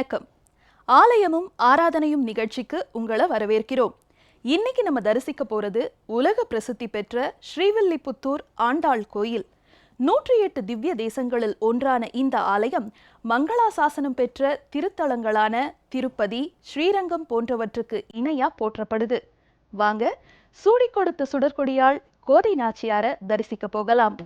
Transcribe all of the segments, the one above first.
வணக்கம். ஆலயமும் ஆராதனையும் நிகழ்ச்சிக்கு உங்களை வரவேற்கிறோம். இன்னைக்கு நம்ம தரிசிக்க போறது உலக பிரசித்தி பெற்ற ஸ்ரீவில்லிபுத்தூர் ஆண்டாள் கோயில். நூற்றி எட்டு திவ்ய தேசங்களில் ஒன்றான இந்த ஆலயம் மங்களாசாசனம் பெற்ற திருத்தலங்களான திருப்பதி ஸ்ரீரங்கம் போன்றவற்றுக்கு இணையா போற்றப்படுது. வாங்க சூடி கொடுத்த சுடற்கொடியால் கோதை நாச்சியார தரிசிக்க போகலாம்.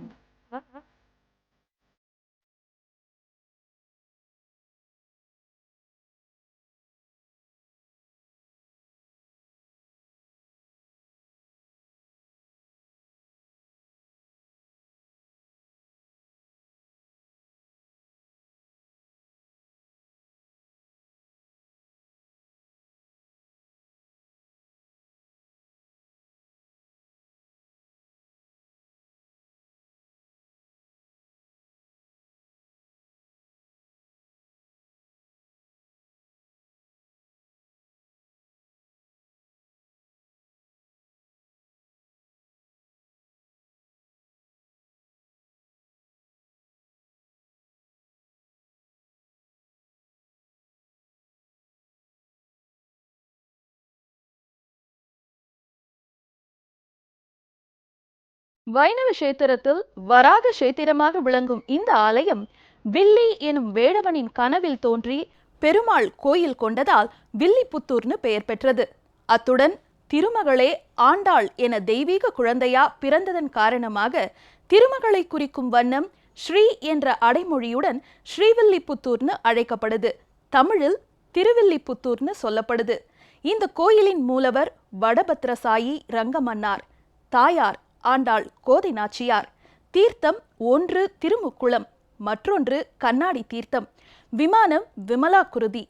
வைணவ கஷேத்திரத்தில் வராக கஷேத்திரமாக விளங்கும் இந்த ஆலயம் வில்லி எனும் வேடவனின் கனவில் தோன்றி பெருமாள் கோயில் கொண்டதால் வில்லிபுத்தூர்னு பெயர் பெற்றது. அத்துடன் திருமகளே ஆண்டாள் என தெய்வீக குழந்தையா பிறந்ததன் காரணமாக திருமகளை குறிக்கும் வண்ணம் ஸ்ரீ என்ற அடைமொழியுடன் ஸ்ரீவில்லிபுத்தூர்னு அழைக்கப்படுது. தமிழில் திருவில்லிபுத்தூர்னு சொல்லப்படுது. இந்த கோயிலின் மூலவர் வடபத்ரசாயி ரங்கமன்னார். தாயார் ஆண்டாள் கோதை நாச்சியார். தீர்த்தம் ஒன்று திருமுக்குளம் மற்றொன்று கண்ணாடி தீர்த்தம். விமானம் விமலா குருதி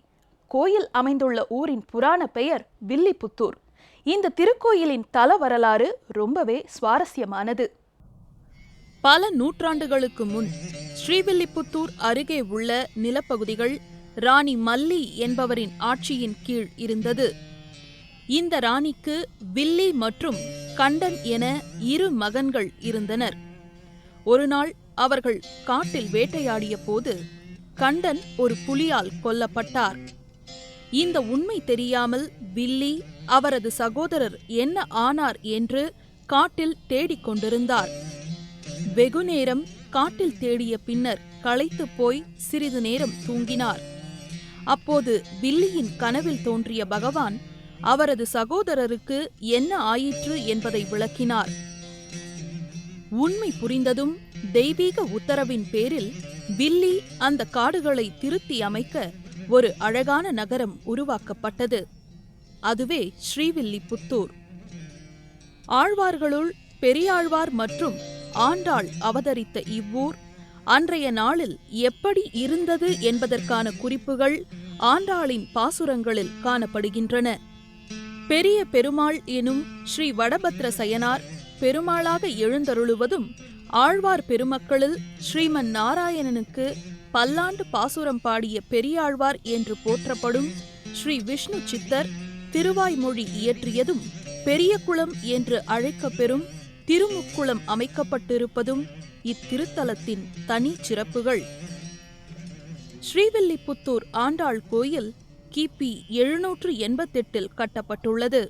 கோயில் அமைந்துள்ள ஊரின் புராண பெயர் வில்லிபுத்தூர். இந்த திருக்கோயிலின் தல வரலாறு ரொம்பவே சுவாரஸ்யமானது. பல நூற்றாண்டுகளுக்கு முன் ஸ்ரீவில்லிபுத்தூர் அருகே உள்ள நிலப்பகுதிகள் ராணி மல்லி என்பவரின் ஆட்சியின் கீழ் இருந்தது. இந்த ராணிக்கு வில்லி மற்றும் கண்டன் என இரு மகன்கள் இருந்தனர். ஒருநாள் அவர்கள் காட்டில் வேட்டையாடிய போது கண்டன் ஒரு புலியால் கொல்லப்பட்டார். இந்த உண்மை தெரியாமல் வில்லி அவரது சகோதரர் என்ன ஆனார் என்று காட்டில் தேடிக் கொண்டிருந்தார். வெகுநேரம் காட்டில் தேடிய பின்னர் களைத்துப் போய் சிறிது நேரம் தூங்கினார். அப்போது வில்லியின் கனவில் தோன்றிய பகவான் அவரது சகோதரருக்கு என்ன ஆயிற்று என்பதை விளக்கினார். உண்மை புரிந்ததும் தெய்வீக உத்தரவின் பேரில் வில்லி அந்த காடுகளை திருத்தி அமைக்க ஒரு அழகான நகரம் உருவாக்கப்பட்டது. அதுவே ஸ்ரீவில்லிபுத்தூர். ஆழ்வார்களுள் பெரியாழ்வார் மற்றும் ஆண்டாள் அவதரித்த இவ்வூர் அன்றைய நாளில் எப்படி இருந்தது என்பதற்கான குறிப்புகள் ஆண்டாளின் பாசுரங்களில் காணப்படுகின்றன. பெரிய பெருமாள் எனும் ஸ்ரீ வடபத்ர சயனார் பெருமாளாக எழுந்தருளுவதும் ஆழ்வார் பெருமக்களில் ஸ்ரீமன் நாராயணனுக்கு பல்லாண்டு பாசுரம் பாடிய பெரியாழ்வார் என்று போற்றப்படும் ஸ்ரீ விஷ்ணு சித்தர் திருவாய்மொழி இயற்றியதும் பெரிய குளம் என்று அழைக்கப்பெறும் திருமுக்குளம் அமைக்கப்பட்டிருப்பதும் இத்திருத்தலத்தின் தனி சிறப்புகள் ஸ்ரீவில்லிபுத்தூர் ஆண்டாள் கோயில் கிபி எழுநூற்று எண்பத்தெட்டில் கட்டப்பட்டுள்ளது.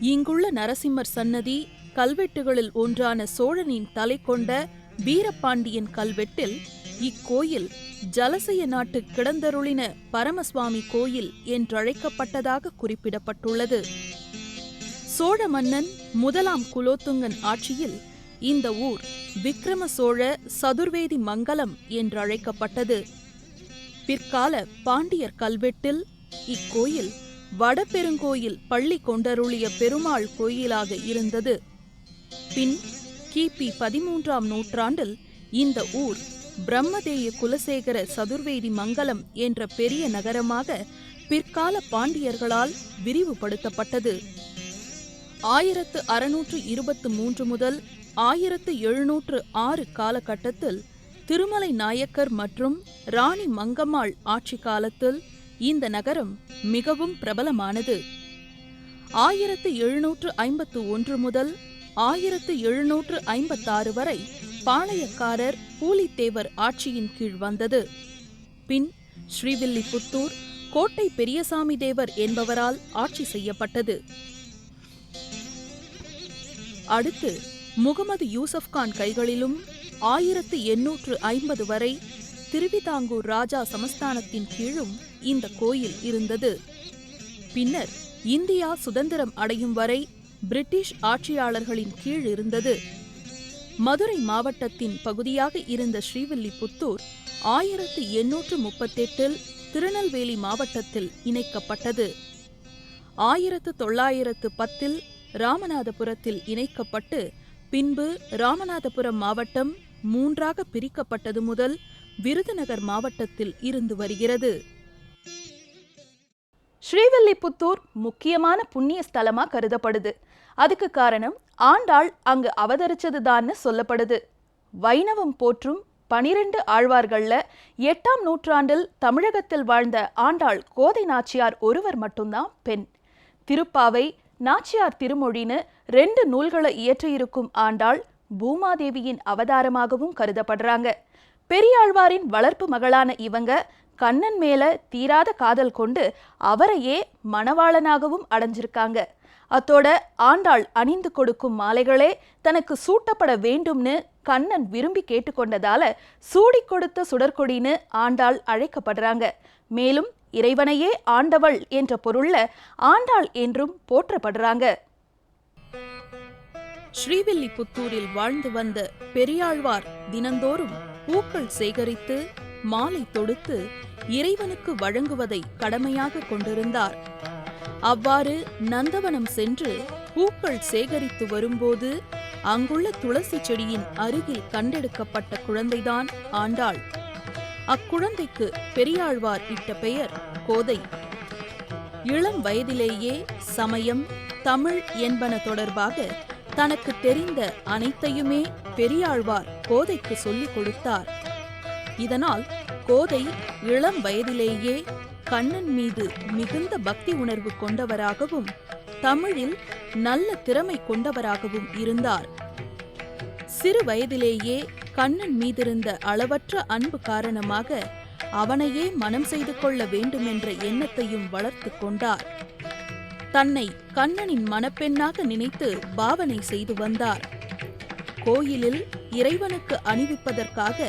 இங்குள்ள நரசிம்மர் சன்னதி கல்வெட்டுகளில் ஒன்றான சோழனின் தலை கொண்ட வீரபாண்டியன் கல்வெட்டில் இக்கோயில் ஜலசய நாட்டு கிடந்தருளின பரமசுவாமி கோயில் என்றழைக்கப்பட்டதாக குறிப்பிடப்பட்டுள்ளது. சோழ மன்னன் முதலாம் குலோத்துங்கன் ஆட்சியில் இந்த ஊர் விக்ரம சோழ சதுர்வேதி மங்கலம் என்றழைக்கப்பட்டது. பிற்கால பாண்டியர் கல்வெட்டில் இக்கோயில் வடபெருங்கோயில் பள்ளி கொண்டருளிய பெருமாள் கோயிலாக இருந்தது. பின் கிபி பதிமூன்றாம் நூற்றாண்டில் இந்த ஊர் பிரம்மதேய குலசேகர சதுர்வேதி மங்கலம் என்ற பெரிய நகரமாக பிற்கால பாண்டியர்களால் விரிவுபடுத்தப்பட்டது. ஆயிரத்து அறுநூற்று இருபத்து மூன்று முதல் ஆயிரத்து எழுநூற்று ஆறு காலகட்டத்தில் திருமலை நாயக்கர் மற்றும் ராணி மங்கம்மாள் ஆட்சி காலத்தில் இந்த நகரம் மிகவும் பிரபலமானது. ஆயிரத்து எழுநூற்று ஐம்பத்து ஒன்று முதல் ஆயிரத்து எழுநூற்று ஐம்பத்தாறு வரை பாளையக்காரர் பூலித்தேவர் ஆட்சியின் கீழ் வந்தது. பின் ஸ்ரீவில்லிபுத்தூர் கோட்டை பெரியசாமி தேவர் என்பவரால் ஆட்சி செய்யப்பட்டது. அடுத்து முகமது யூசப்கான் கைகளிலும் ஆயிரத்து எண்ணூற்று ஐம்பது வரை திருவிதாங்கூர் ராஜா சமஸ்தானத்தின் கீழும் இந்த கோயில் இருந்தது. பின்னர் இந்தியா சுதந்திரம் அடையும் வரை பிரிட்டிஷ் ஆட்சியாளர்களின் கீழ் இருந்தது. மதுரை மாவட்டத்தின் பகுதியாக இருந்த ஸ்ரீவில்லிபுத்தூர் ஆயிரத்து எண்ணூற்று முப்பத்தெட்டில் திருநெல்வேலி மாவட்டத்தில் இணைக்கப்பட்டது. ஆயிரத்து தொள்ளாயிரத்து பத்தில் ராமநாதபுரத்தில் இணைக்கப்பட்டு பின்பு ராமநாதபுரம் மாவட்டம் மூன்றாக பிரிக்கப்பட்டது முதல் விருதுநகர் மாவட்டத்தில் இருந்து வருகிறது. ஸ்ரீவில்லிபுத்தூர் முக்கியமான புண்ணிய ஸ்தலமா கருதப்படுது. அதுக்கு காரணம் ஆண்டாள் அங்கு அவதரிச்சதுதான்னு சொல்லப்படுது. வைணவம் போற்றும் பனிரெண்டு ஆழ்வார்கள்ல எட்டாம் நூற்றாண்டில் தமிழகத்தில் வாழ்ந்த ஆண்டாள் கோதை நாச்சியார் ஒருவர் மட்டும்தான் பெண். திருப்பாவை நாச்சியார் திருமொழின்னு ரெண்டு நூல்களை இயற்றியிருக்கும் ஆண்டாள் பூமாதேவியின் அவதாரமாகவும் கருதப்படுறாங்க. பெரியாழ்வாரின் வளர்ப்பு மகளான இவங்க கண்ணன் மேல தீராத காதல் கொண்டு அவரையே மணவாளனாகவும் அடைஞ்சிருக்காங்க. அத்தோட ஆண்டாள் அணிந்து கொடுக்கும் மாலைகளே தனக்கு சூட்டப்பட வேண்டும்னு கண்ணன் விரும்பி கேட்டுக்கொண்டதால சூடி கொடுத்த சுடற்கொடின்னு ஆண்டாள் அழைக்கப்படுறாங்க. மேலும் இறைவனையே ஆண்டவள் என்ற பொருள்ல ஆண்டாள் என்றும் போற்றப்படுறாங்க. ஸ்ரீவில்லிபுத்தூரில் வாழ்ந்து வந்த பெரியாழ்வார் தினந்தோறும் பூக்கள் சேகரித்து மாலை தொடுத்து இறைவனுக்கு வழங்குவதை கடமையாக கொண்டிருந்தார். அவ்வாறு நந்தவனம் சென்று பூக்கள் சேகரித்து வரும்போது அங்குள்ள துளசி செடியின் அருகில் கண்டெடுக்கப்பட்ட குழந்தைதான் ஆண்டாள். அக்குழந்தைக்கு பெரியாழ்வார் இட்ட பெயர் கோதை. இளம் வயதிலேயே சமயம் தமிழ் என்பன தொடர்பாக தனக்கு தெரிந்த அனைத்தையுமே பெரியாழ்வார் கோதைக்கு சொல்லிக் கொடுத்தார். இதனால் கோதை இளம் வயதிலேயே கண்ணன் மீது மிகுந்த பக்தி உணர்வு கொண்டவராகவும் தமிழில் நல்ல திறமை கொண்டவராகவும் இருந்தார். சிறு வயதிலேயே கண்ணன் மீதிருந்த அளவற்ற அன்பு காரணமாக அவனையே மனம் செய்து கொள்ள வேண்டுமென்ற எண்ணத்தையும் வளர்த்து கொண்டார். தன்னை கண்ணனின் மணப்பெண்ணாக நினைத்து பாவனை செய்து வந்தார். கோயிலில் இறைவனுக்கு அணிவிப்பதற்காக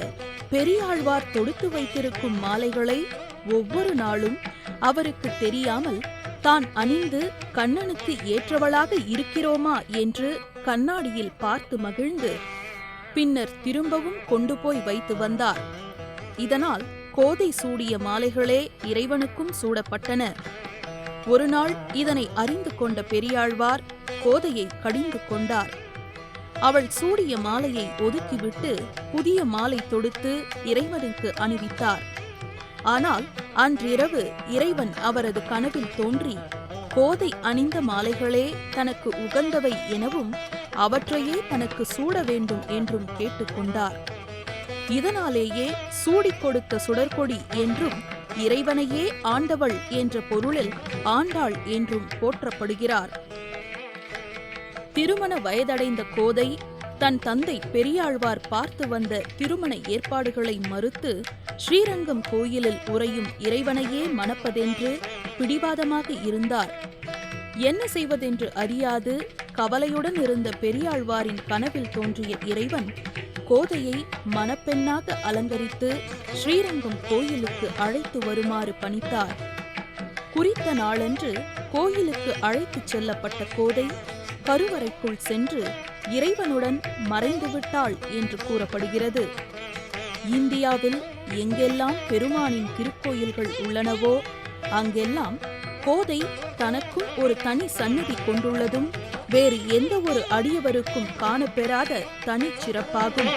பெரியாழ்வார் தொடுத்து வைத்திருக்கும் மாலைகளை ஒவ்வொரு நாளும் அவருக்கு தெரியாமல் தான் அணிந்து கண்ணனுக்கு ஏற்றவளாக இருக்கிறோமா என்று கண்ணாடியில் பார்த்து மகிழ்ந்து பின்னர் திரும்பவும் கொண்டு போய் வைத்து வந்தார். இதனால் கோதை சூடிய மாலைகளே இறைவனுக்கும் சூடப்பட்டன. ஒருநாள் இதனை அறிந்து கொண்ட பெரியாழ்வார் கோதையை கடிந்து கொண்டார். அவள் சூடிய மாலையை ஒதுக்கிவிட்டு புதிய மாலை தொடுத்து இறைவனுக்கு அணிவித்தார். ஆனால் அன்றிரவு இறைவன் அவரது கனவில் தோன்றி கோதை அணிந்த மாலைகளே தனக்கு உகந்தவை எனவும் அவற்றையே தனக்கு சூட வேண்டும் என்றும் கேட்டுக்கொண்டார் இதனாலேயே சூடிக் கொடுத்த சுடற்கொடி என்றும் இறைவனையே ஆண்டவள் என்ற பொருளில் ஆண்டாள் என்றும் போற்றப்படுகிறார். திருமண வயதடைந்த கோதை தன் தந்தை பெரியாழ்வார் பார்த்து வந்த திருமண ஏற்பாடுகளை மறுத்து ஸ்ரீரங்கம் கோயிலில் உறையும் இறைவனையே மணப்பதென்று பிடிவாதமாக இருந்தார். என்ன செய்வதென்று அறியாது கவலையுடன் இருந்த பெரியாழ்வாரின் கனவில் தோன்றிய இறைவன் கோதையை மணப்பெண்ணாக அலங்கரித்து ஸ்ரீரங்கம் கோயிலுக்கு அழைத்து வருமாறு பணித்தார். குறித்த நாளன்று கோயிலுக்கு அழைத்துச் செல்லப்பட்ட கோதை கருவறைக்குள் சென்று இறைவனுடன் மறைந்துவிட்டாள் என்று கூறப்படுகிறது. இந்தியாவில் எங்கெல்லாம் பெருமானின் திருக்கோயில்கள் உள்ளனவோ அங்கெல்லாம் கோதை தனக்கும் ஒரு தனி சந்நிதி கொண்டுள்ளதும் வேறு எந்த ஒரு அடியவருக்கும் காணப்பெறாத தனிச் சிறப்பாகும்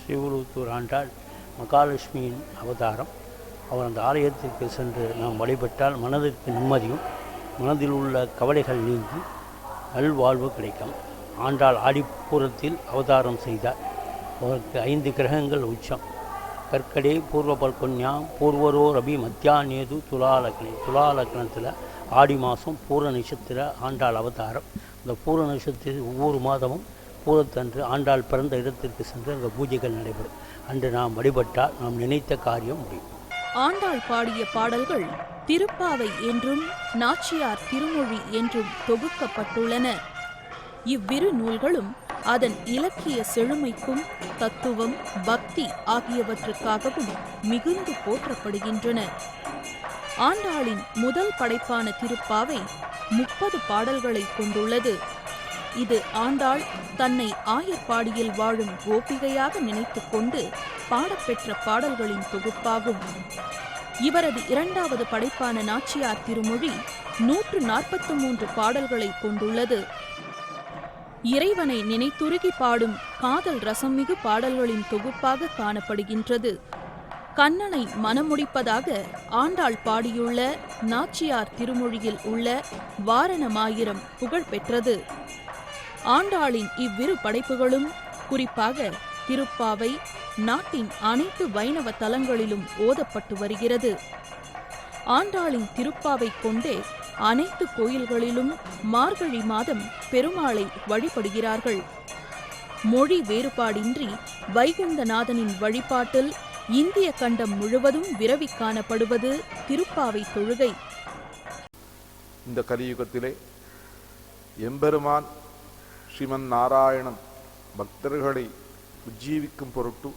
ஸ்ரீவில்லிபுத்தூர் ஆண்டாள் மகாலட்சுமியின் அவதாரம். அவர் அந்த ஆலயத்திற்கு சென்று நாம் வழிபட்டால் மனதிற்கு நிம்மதியும் மனதில் உள்ள கவலைகள் நீங்கி நல்வாழ்வு கிடைக்கும். ஆண்டாள் ஆடிப்புறத்தில் அவதாரம் செய்தார். அவருக்கு ஐந்து கிரகங்கள் உச்சம். கற்கடே பூர்வ பல்கொன்யா பூர்வரோ ரபி மத்தியா நேது துலாலக்னி. துலாலக்னத்தில் ஆடி மாதம் பூர நட்சத்திர ஆண்டாள் அவதாரம். இந்த பூர நட்சத்திர ஒவ்வொரு மாதமும் பூரத்தன்று ஆண்டாள் பிறந்த இடத்திற்கு சென்று அங்கே பூஜைகள் நடைபெறும். அன்று நாம் வழிபட்டால் நாம் நினைத்த காரியம் முடியும். ஆண்டாள் பாடிய பாடல்கள் திருப்பாவை என்றும் நாச்சியார் திருமொழி என்றும் தொகுக்கப்பட்டுள்ளன. இவ்விரு நூல்களும் அதன் இலக்கிய செழுமைக்கும் தத்துவம் பக்தி ஆகியவற்றுக்காகவும் மிகுந்து போற்றப்படுகின்றன. ஆண்டாளின் முதல் படைப்பான திருப்பாவை முப்பது பாடல்களை கொண்டுள்ளது. இது ஆண்டாள் தன்னை ஆயர்பாடியில் வாழும் கோபிகையாக நினைத்துக் கொண்டு பாடப்பெற்ற பாடல்களின் தொகுப்பாகும். இவரது இரண்டாவது படைப்பான நாச்சியார் திருமொழி நூற்று நாற்பத்து மூன்று பாடல்களை கொண்டுள்ளது. இறைவனை நினைத்துருகி பாடும் காதல் ரசம் மிகு பாடல்களின் தொகுப்பாக காணப்படுகின்றது. கண்ணனை மனமுடிப்பதாக ஆண்டாள் பாடியுள்ள நாச்சியார் திருமொழியில் உள்ள வாரணமாயிரம் புகழ் பெற்றது. ஆண்டாளின் இவ்விரு படைப்புகளும் குறிப்பாக திருப்பாவை நாட்டின் அனைத்து வைணவ தலங்களிலும் ஓதப்பட்டு வருகிறது. ஆண்டாளின் திருப்பாவை கொண்டே அனைத்து கோயில்களிலும் மார்கழி மாதம் பெருமாளை வழிபடுகிறார்கள். மொழி வேறுபாடின்றி வைகுந்தநாதனின் வழிபாட்டில் இந்திய கண்டம் முழுவதும் விரவி காணப்படுவது திருப்பாவை தொழுகை. இந்த கலியுகத்திலே எம்பெருமான் ஸ்ரீமன் நாராயணன் பக்தர்களை உஜ்ஜீவிக்கும் பொருட்டு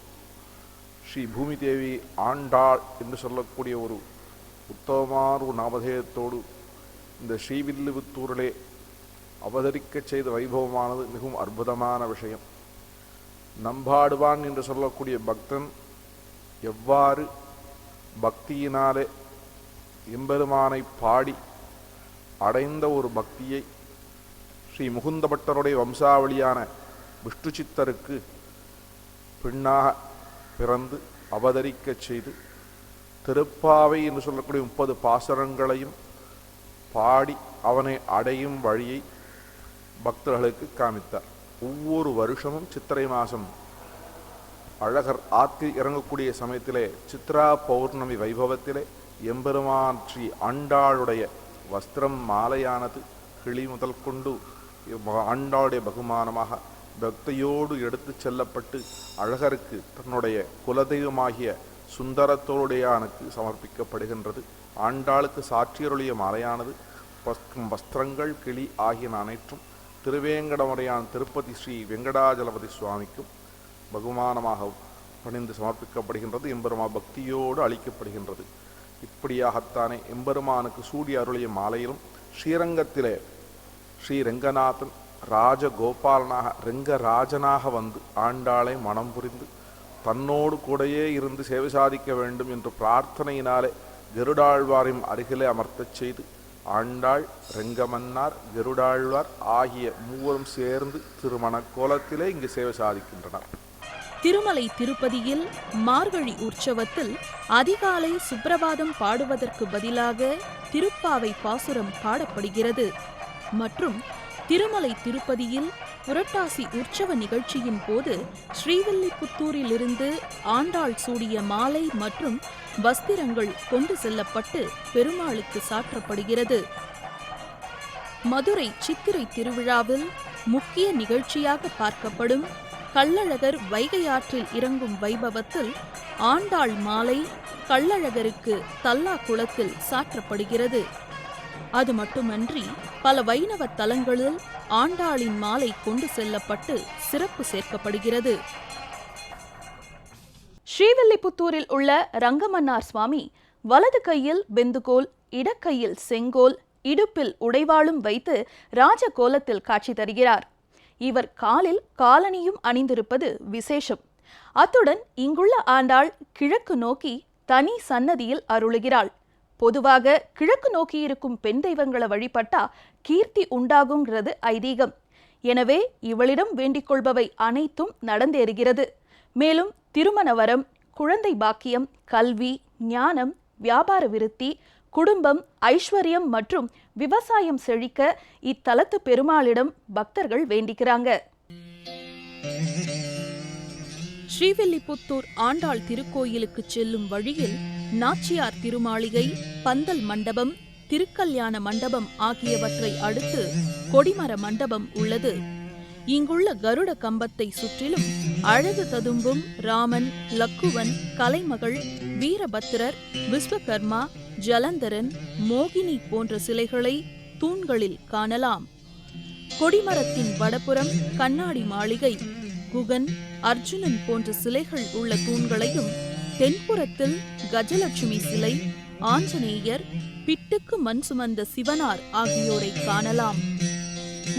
ஸ்ரீ பூமி தேவி ஆண்டாள் என்று சொல்லக்கூடிய ஒரு உத்தமமான ஒரு நாமதேயத்தோடு இந்த ஸ்ரீவில்லிபுத்தூரிலே அவதரிக்கச் செய்த வைபவமானது மிகவும் அற்புதமான விஷயம். நம்பாடுவான் என்று சொல்லக்கூடிய பக்தன் எவ்வாறு பக்தியினாலே எம்பெருமானை பாடி அடைந்த ஒரு பக்தியை ஸ்ரீ முகுந்தபட்டருடைய வம்சாவளியான விஷ்ணு சித்தருக்கு பெண்ணாக பிறந்து அவதரிக்கச் செய்து திருப்பாவை என்று சொல்லக்கூடிய முப்பது பாசரங்களையும் பாடி அவனை அடையும் வழியை பக்தர்களுக்கு காமித்தார். ஒவ்வொரு வருஷமும் சித்திரை மாதம் அழகர் ஆற்றில் இறங்கக்கூடிய சமயத்திலே சித்ரா பௌர்ணமி வைபவத்திலே எம்பெருமான் ஸ்ரீ ஆண்டாளுடைய வஸ்திரம் மாலையானது கிளி முதல் கொண்டு இவ் ஆண்டாளுடைய பகுமானமாக பக்தியோடு எடுத்துச் செல்லப்பட்டு அழகருக்கு தன்னுடைய குலதெய்வமாகிய சுந்தரத்தோடையானுக்கு சமர்ப்பிக்கப்படுகின்றது. ஆண்டாளுக்கு சாற்றியருளிய மாலையானது வஸ்திரம், வஸ்திரங்கள் கிளி ஆகியன அனைத்தும் திருவேங்கடமுறையான் திருப்பதி ஸ்ரீ வெங்கடாஜலபதி சுவாமிக்கும் பகுமானமாக பணிந்து சமர்ப்பிக்கப்படுகின்றது. எம்பெருமா பக்தியோடு அளிக்கப்படுகின்றது. இப்படியாகத்தானே எம்பெருமானுக்கு சூடி அருளிய மாலையிலும் ஸ்ரீரங்கத்திலே ஸ்ரீ ரங்கநாதன் ராஜகோபாலனாக ரெங்கராஜனாக வந்து ஆண்டாளை மனம் புரிந்து தன்னோடு கூடயே இருந்து சேவை சாதிக்க வேண்டும் என்று பிரார்த்தனையினாலே கருடாழ்வாரின் அருகிலே அமர்த்தச் செய்து ஆண்டாள் ரெங்கமன்னார் கருடாழ்வார் ஆகிய மூவரும் சேர்ந்து திருமண கோலத்திலே இங்கு சேவை சாதிக்கின்றனர். திருமலை திருப்பதியில் மார்கழி உற்சவத்தில் அதிகாலை சுப்பிரபாதம் பாடுவதற்கு பதிலாக திருப்பாவை பாசுரம் பாடப்படுகிறது. மற்றும் திருமலை திருப்பதியில் புரட்டாசி உற்சவ நிகழ்ச்சியின் போது ஸ்ரீவில்லிபுத்தூரிலிருந்து ஆண்டாள் சூடிய மாலை மற்றும் வஸ்திரங்கள் கொண்டு செல்லப்பட்டு பெருமாளுக்கு சாற்றப்படுகிறது. மதுரை சித்திரை திருவிழாவில் முக்கிய நிகழ்ச்சியாக பார்க்கப்படும் கள்ளழகர் வைகை ஆற்றில் இறங்கும் வைபவத்தில் ஆண்டாள் மாலை கள்ளழகருக்கு தல்லா குளத்தில் சாற்றப்படுகிறது. அது மட்டுமன்றி பல வைணவ தலங்களில் ஆண்டாளின் மாலை கொண்டு செல்லப்பட்டு சிறப்பு சேர்க்கப்படுகிறது. ஸ்ரீவில்லிபுத்தூரில் உள்ள ரங்கமன்னார் சுவாமி வலது கையில் பெந்துகோல் இடக்கையில் செங்கோல் இடுப்பில் உடைவாளும் வைத்து ராஜ கோலத்தில் காட்சி தருகிறார். இவர் காலில் காலணியும் அணிந்திருப்பது விசேஷம். அத்துடன் இங்குள்ள ஆண்டாள் கிழக்கு நோக்கி தனி சன்னதியில் அருளுகிறாள். பொதுவாக கிழக்கு நோக்கி இருக்கும் பெண் தெய்வங்களை வழிபட்டா கீர்த்தி உண்டாகுங்கிறது ஐதீகம். எனவே இவளிடம் வேண்டிக் கொள்பவை அனைத்தும் நடந்தேறுகிறது. மேலும் திருமண வரம் குழந்தை பாக்கியம் கல்வி ஞானம் வியாபார விருத்தி குடும்பம் ஐஸ்வர்யம் மற்றும் விவசாயம் செழிக்க இத்தலத்து பெருமாளிடம் பக்தர்கள் வேண்டிக்கிறாங்க. ஸ்ரீவில்லிபுத்தூர் ஆண்டாள் திருக்கோயிலுக்கு செல்லும் வழியில் நாச்சியார் திருமாளிகை பந்தல் மண்டபம் திருக்கல்யாண மண்டபம் ஆகியவற்றை அடுத்து கொடிமர மண்டபம் உள்ளது. இங்குள்ள கருட கம்பத்தை சுற்றிலும் அழகு ததும்பும் ராமன் லக்குவன் கலைமகள் வீரபத்திரர் விஸ்வகர்மா ஜலந்தரன் மோகினி போன்ற சிலைகளை தூண்களில் காணலாம். கொடிமரத்தின் வடபுறம் கண்ணாடி மாளிகை குகன் அர்ஜுனன் போன்ற சிலைகள் உள்ள தூண்களையும் தென்புறத்தில் கஜலட்சுமி சிலை ஆஞ்சநேயர் பிட்டுக்கு மண் சுமந்த சிவனார் ஆகியோரை காணலாம்.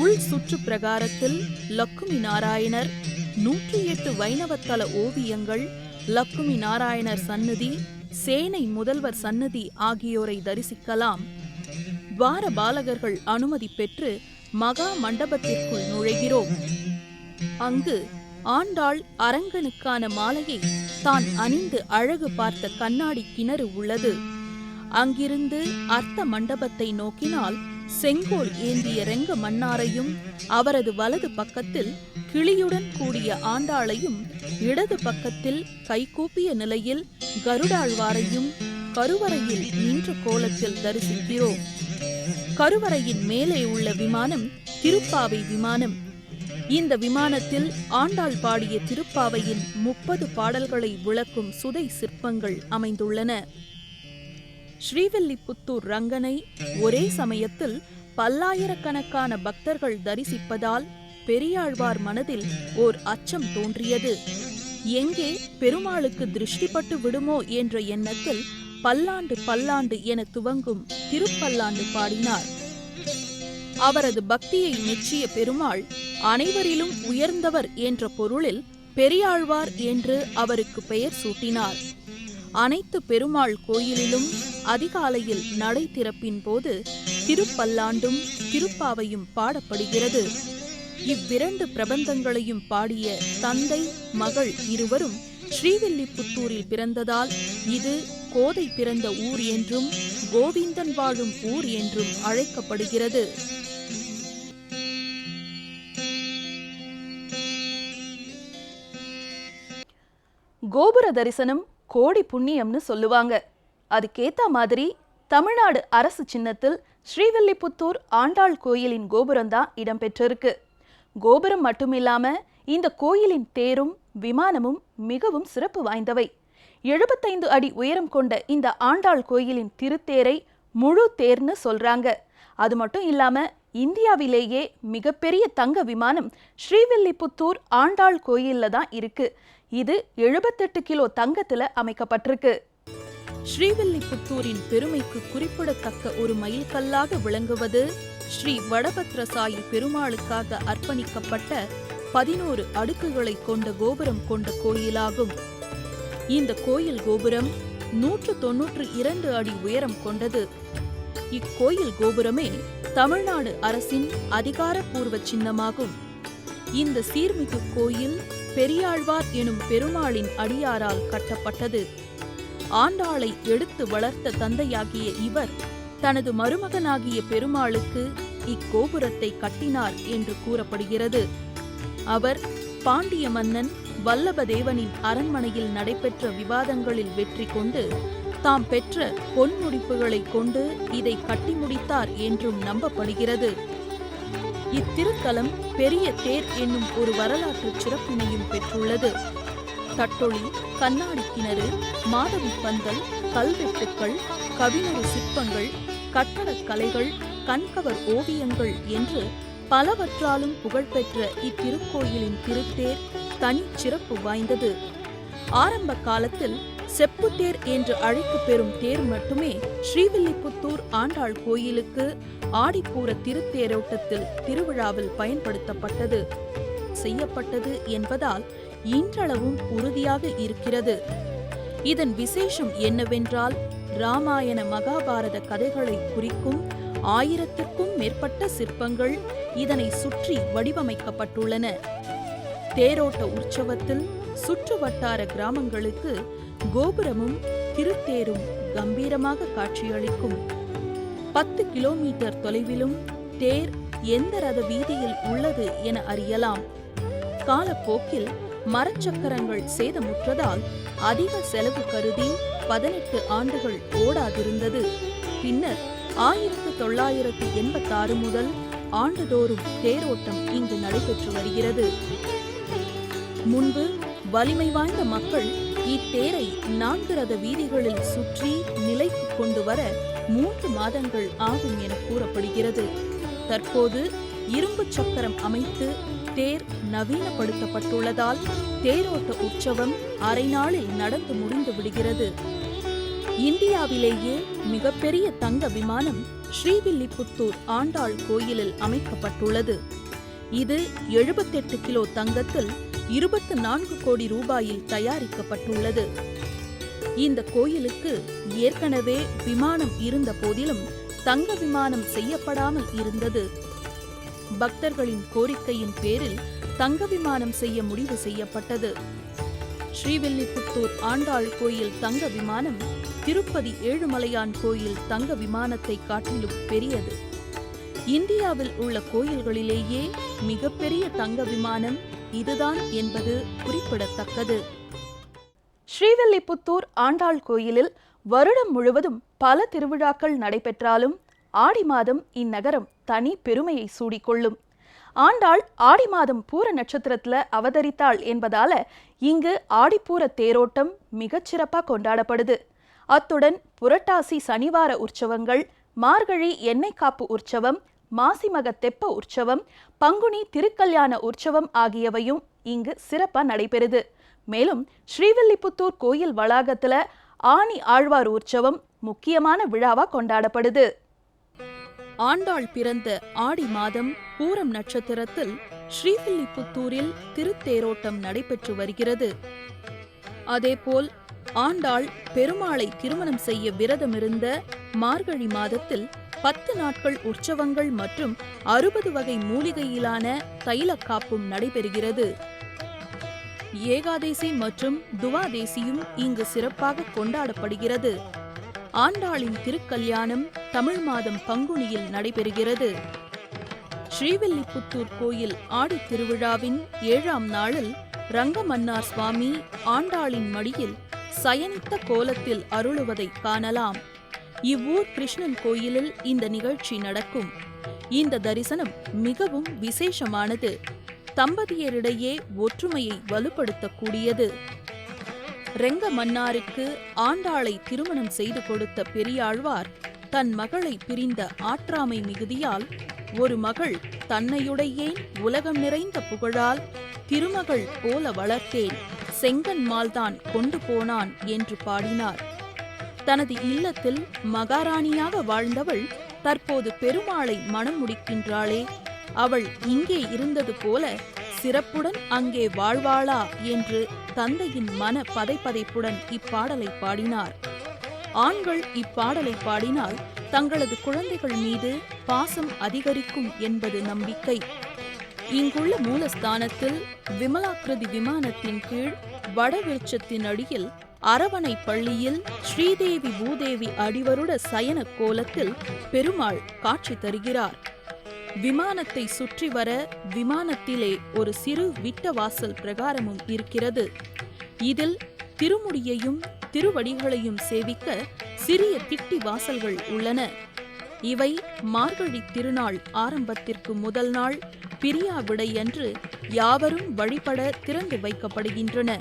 உள் சுற்று பிரகாரத்தில் லக்குமி நாராயணர் நூற்றி எட்டு வைணவத்தல ஓவியங்கள் லக்குமி நாராயணர் சன்னதி சேனை முதல்வர் சன்னதி ஆகியோரை தரிசிக்கலாம். துவார பாலகர்கள் அனுமதி பெற்று மகா மண்டபத்திற்குள் நுழைகிறோம். அங்கு ஆண்டாள் அரங்கனுக்கான மாலையை தான் அணிந்து அழகு பார்த்த கண்ணாடி கிணறு உள்ளது. அங்கிருந்து அர்த்த மண்டபத்தை நோக்கினால் செங்கோல் ஏந்திய ரெங்க மன்னாரையும் அவரது வலது பக்கத்தில் கிளியுடன் கூடிய ஆண்டாளையும் இடது பக்கத்தில் கைகூப்பிய நிலையில் கருடாழ்வாரையும் கருவறையில் நின்ற கோலத்தில் தரிசிக்கிறோம். கருவறையின் மேலே உள்ள விமானம் திருப்பாவை விமானம் இந்த விமானத்தில் ஆண்டாள் பாடிய திருப்பாவையின் முப்பது பாடல்களை விளக்கும் சுதை சிற்பங்கள் அமைந்துள்ளன. ஸ்ரீவில்லிபுத்தூர் ரங்கனை ஒரே சமயத்தில் பல்லாயிரக்கணக்கான பக்தர்கள் தரிசிப்பதால் பெரியாழ்வார் மனதில் ஓர் அச்சம் தோன்றியது. எங்கே பெருமாளுக்கு திருஷ்டிப்பட்டு விடுமோ என்ற எண்ணத்தில் பல்லாண்டு பல்லாண்டு என துவங்கும் திருப்பல்லாண்டு பாடினார். அவரது பக்தியை மெச்சிய பெருமாள் அனைவரிலும் உயர்ந்தவர் என்ற பொருளில் பெரியாழ்வார் என்று அவருக்கு பெயர் சூட்டினார். அனைத்து பெருமாள் கோயிலிலும் அதிகாலையில் நடை திறப்பின் போது திருப்பல்லாண்டும் திருப்பாவையும் பாடப்படுகிறது. இவ்விரண்டு பிரபந்தங்களையும் பாடிய தந்தை மகள் இருவரும் ஸ்ரீவில்லிபுத்தூரில் பிறந்ததால் இது கோதை பிறந்த ஊர் என்றும் கோவிந்தன் வாழும் ஊர் என்றும் அழைக்கப்படுகிறது. கோபுர தரிசனம் கோடி புண்ணியம்னு சொல்லுவாங்க. அதுக்கேத்த மாதிரி தமிழ்நாடு அரசு சின்னத்தில் ஸ்ரீவில்லிபுத்தூர் ஆண்டாள் கோயிலின் கோபுரம் தான் இடம்பெற்றிருக்கு கோபுரம் மட்டுமில்லாம இந்த கோயிலின் தேரும் விமானமும் மிகவும் சிறப்பு வாய்ந்தவை. எழுபத்தைந்து அடி உயரம் கொண்ட இந்த ஆண்டாள் கோயிலின் திருத்தேரை முழு தேர்னு சொல்றாங்க. அது மட்டும் இல்லாம இந்தியாவிலேயே மிகப்பெரிய தங்க விமானம் ஸ்ரீவில்லிபுத்தூர் ஆண்டாள் கோயில்ல தான் இருக்கு. இது எழுபத்தெட்டு கிலோ தங்கத்துல அமைக்கப்பட்டிருக்கு. ஸ்ரீவில்லிபுத்தூரின் பெருமைக்கு குறிப்பிடத்தக்க ஒரு மைல்கல்லாக விளங்குவது ஸ்ரீ வடபத்ரசாயி பெருமாளுக்காக அர்ப்பணிக்கப்பட்ட பதினோரு அடுக்குகளை கொண்ட கோபுரம் கொண்ட கோயிலாகும். இந்த கோயில் கோபுரம் நூற்று தொன்னூற்று இரண்டு அடி உயரம் கொண்டது. இக்கோயில் கோபுரமே தமிழ்நாடு அரசின் அதிகாரப்பூர்வ சின்னமாகும். இந்த சீர்மிகு கோயில் பெரியாழ்வார் எனும் பெருமாளின் அடியாரால் கட்டப்பட்டது. ஆண்டாளை எடுத்து வளர்த்த தந்தையாகிய இவர் தனது மருமகனாகிய பெருமாளுக்கு இக்கோபுரத்தை கட்டினார் என்று கூறப்படுகிறது. அவர் பாண்டிய மன்னன் வல்லபதேவனின் அரண்மனையில் நடைபெற்ற விவாதங்களில் வெற்றி கொண்டு தாம் பெற்ற பொன்முடிப்புகளை கொண்டு இதை கட்டி முடித்தார் என்றும் நம்பப்படுகிறது. இத்திருத்தலம் பெரிய தேர் என்னும் ஒரு வரலாற்று சிறப்பினையும் பெற்றுள்ளது. தட்டொளி கண்ணாடி கிணறு மாதவி பந்தல் கல்வெட்டுக்கள் கவிஞர் சிற்பங்கள் கட்டடக்கலைகள் கண்கவர் ஓவியங்கள் என்று பலவற்றாலும் புகழ்பெற்ற இத்திருக்கோயிலின் திருத்தேர் தனி சிறப்பு வாய்ந்தது. ஆரம்ப காலத்தில் செப்புத்தேர் என்று அழைக்கப் பெறும் தேர் மட்டுமே ஸ்ரீவில்லிபுத்தூர் ஆண்டாள் கோயிலுக்கு ஆடிப்பூர திருத்தேரோட்டத்தில் திருவிழாவில் பயன்படுத்தப்பட்டது. செய்யப்பட்டது என்பதால் இன்றளவும் உறுதியாக இருக்கிறது. இதன் விசேஷம் என்னவென்றால் ராமாயண மகாபாரத கதைகளை குறிக்கும் ஆயிரத்திற்கும் மேற்பட்ட சிற்பங்கள் இதனை சுற்றி வடிவமைக்கப்பட்டுள்ளன. தேரோட்ட உற்சவத்தில் சுற்று வட்டார கிராமங்களுக்கு கோபுரமும் திருத்தேரும் கம்பீரமாக காட்சியளிக்கும். பத்து கிலோமீட்டர் தொலைவிலும் தேர் எந்த ரத வீதியில் உள்ளது என அறியலாம். காலப்போக்கில் மரச்சக்கரங்கள் சேதமுற்றதால் அதிக செலவு கருதி பதினெட்டு ஆண்டுகள் ஓடாதிருந்தது. பின்னர் ஆயிரத்து தொள்ளாயிரத்து எண்பத்தாறு முதல் ஆண்டுதோறும் தேரோட்டம் இங்கு நடைபெற்று வருகிறது. முன்பு வலிமை வாய்ந்த மக்கள் இத்தேரை நான்கு ரத வீதிகளில் சுற்றி நிலைக்கு கொண்டு வர மூன்று மாதங்கள் ஆகும் என கூறப்படுகிறது. தற்போது இரும்பு சக்கரம் அமைத்து தேர் நவீனப்படுத்தப்பட்டுள்ளதால் தேரோட்ட உற்சவம் அரை நாளில் நடந்து முடிந்து விடுகிறது. இந்தியாவிலேயே மிகப்பெரிய தங்க விமானம் ஸ்ரீவில்லிபுத்தூர் ஆண்டாள் கோயிலில் அமைக்கப்பட்டுள்ளது. இது எழுபத்தெட்டு கிலோ தங்கத்தில் இருபத்து நான்கு கோடி ரூபாயில் தயாரிக்கப்பட்டுள்ளது. இந்த கோயிலுக்கு ஏற்கனவே விமானம் இருந்த போதிலும் தங்க விமானம் செய்யப்படாமல் இருந்தது. பக்தர்களின் கோரிக்கையின் பேரில் தங்க விமானம் செய்ய முடிவு செய்யப்பட்டது. ஸ்ரீவில்லிபுத்தூர் ஆண்டாள் கோயில் தங்க விமானம் திருப்பதி ஏழுமலையான் கோயில் தங்க விமானத்தை காட்டிலும் பெரியது. இந்தியாவில் உள்ள கோயில்களிலேயே மிகப்பெரிய தங்க விமானம் இதுதான் என்பது குறிப்பிடத்தக்கது. ஸ்ரீவில்லிபுத்தூர் ஆண்டாள் கோயிலில் வருடம் முழுவதும் பல திருவிழாக்கள் நடைபெற்றாலும் ஆடி மாதம் இந்நகரம் தனி பெருமையை சூடிக்கொள்ளும். ஆண்டாள் ஆடி மாதம் பூர நட்சத்திரத்துல அவதரித்தாள் என்பதால இங்கு ஆடிப்பூர தேரோட்டம் மிகச்சிறப்பாக கொண்டாடப்படுது. அத்துடன் புரட்டாசி சனிவார உற்சவங்கள் மார்கழி எண்ணெய் காப்பு உற்சவம் மாசிமக தெப்ப உற்சவம் பங்குனி திருக்கல்யாண உற்சவம் ஆகியவையும் இங்கு சிறப்பா நடைபெறுது. மேலும் ஸ்ரீவில்லிபுத்தூர் கோயில் வளாகத்துல ஆணி ஆழ்வார் உற்சவம் முக்கியமான விழாவா கொண்டாடப்படுது. ஆண்டாள் பிறந்த ஆடி மாதம் பூரம் நட்சத்திரத்தில் ஸ்ரீவில்லிபுத்தூரில் திருத்தேரோட்டம் நடைபெற்று வருகிறது. அதேபோல் ஆண்டாள் பெருமாளை திருமணம் செய்ய விரதமிருந்த மார்கழி மாதத்தில் பத்து நாட்கள் உற்சவங்கள் மற்றும் அறுபது வகை மூலிகையிலான தைலக்காப்பும் நடைபெறுகிறது. ஏகாதேசி மற்றும் துவாதேசியும் இங்கு சிறப்பாக கொண்டாடப்படுகிறது. ஆண்டாளின் திருக்கல்யாணம் தமிழ் மாதம் பங்குனியில் நடைபெறுகிறது. ஸ்ரீவில்லிபுத்தூர் கோயில் ஆடித் திருவிழாவின் ஏழாம் நாளில் ரங்கமன்னார் சுவாமி ஆண்டாளின் மடியில் சயனித்த கோலத்தில் அருளுவதை காணலாம். இவ்வூர் கிருஷ்ணன் கோயிலில் இந்த நிகழ்ச்சி நடக்கும். இந்த தரிசனம் மிகவும் விசேஷமானது. தம்பதியரிடையே ஒற்றுமையை வலுப்படுத்தக்கூடியது. ரெங்க மன்னாருக்கு ஆண்டாளை திருமணம் செய்து கொடுத்த பெரியாழ்வார் தன் மகளை பிரிந்த ஆற்றாமை மிகுதியால் ஒரு மகள் தன்னையுடையேன் உலகம் நிறைந்த புகழால் திருமகள் போல வளர்த்தேன் செங்கன்மால்தான் கொண்டு போனான் என்று பாடினார். தனது இல்லத்தில் மகாராணியாக வாழ்ந்தவள் தற்போது பெருமாளை மனம் முடிக்கின்றாளே. அவள் இங்கே இருந்தது போல சிறப்புடன் அங்கே வாழ்வாளா என்று தந்தையின் மன பதைப்பதைப்புடன் இப்பாடலை பாடினார். ஆண்கள் இப்பாடலை பாடினால் தங்களது குழந்தைகள் மீது பாசம் அதிகரிக்கும் என்பது நம்பிக்கை. இங்குள்ள மூலஸ்தானத்தில் விமலாக்கிருதி விமானத்தின் கீழ் வடவிருட்சத்தின் அடியில் அரவணை பள்ளியில் ஸ்ரீதேவி பூதேவி அடிவருட சயன கோலத்தில் பெருமாள் காட்சி தருகிறார். விமானத்தை சுற்றி வர விமானத்திலே ஒரு சிறு விட்டவாசல் பிரகாரமும் இருக்கிறது. இதில் திருமுடியையும் திருவடிகளையும் சேவிக்க சிறிய திட்டி வாசல்கள் உள்ளன. இவை மார்கழி திருநாள் ஆரம்பத்திற்கு முதல் நாள் பிரியாவிடை விடையன்று யாவரும் வழிபட திறந்து வைக்கப்படுகின்றன.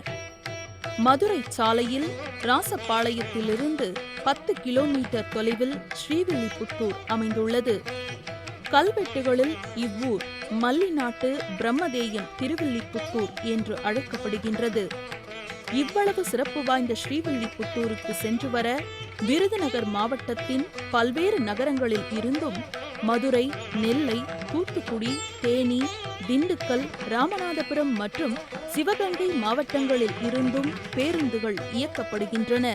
மதுரை சாலையில் ராசபாளையத்திலிருந்து பத்து கிலோமீட்டர் தொலைவில் ஸ்ரீவில்லிபுத்தூர் அமைந்துள்ளது. கல்வெட்டுகளில் இவ்வூர் மல்லிநாட்டு பிரம்மதேயம் திருவில்லிபுத்தூர் என்று அழைக்கப்படுகின்றது. இவ்வளவு சிறப்பு வாய்ந்த ஸ்ரீவில்லிபுத்தூருக்கு சென்று வர விருதுநகர் மாவட்டத்தின் பல்வேறு நகரங்களில் இருந்தும் மதுரை நெல்லை தூத்துக்குடி தேனி திண்டுக்கல் ராமநாதபுரம் மற்றும் சிவகங்கை மாவட்டங்களில் இருந்தும் பேருந்துகள் இயக்கப்படுகின்றன.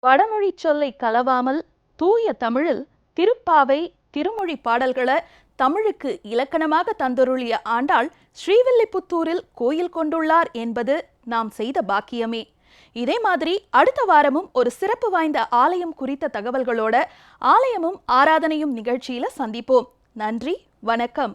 வடமொழி சொல்லை கலவாமல் தூய தமிழில் திருப்பாவை திருமொழி பாடல்களை தமிழுக்கு இலக்கணமாக தந்தருளிய ஆண்டாள் ஸ்ரீவில்லிபுத்தூரில் கோயில் கொண்டுள்ளார் என்பது நாம் செய்த பாக்கியமே. இதே மாதிரி அடுத்த வாரமும் ஒரு சிறப்பு வாய்ந்த ஆலயம் குறித்த தகவல்களோட ஆலயமும் ஆராதனையும் நிகழ்ச்சியில சந்திப்போம். நன்றி வணக்கம்.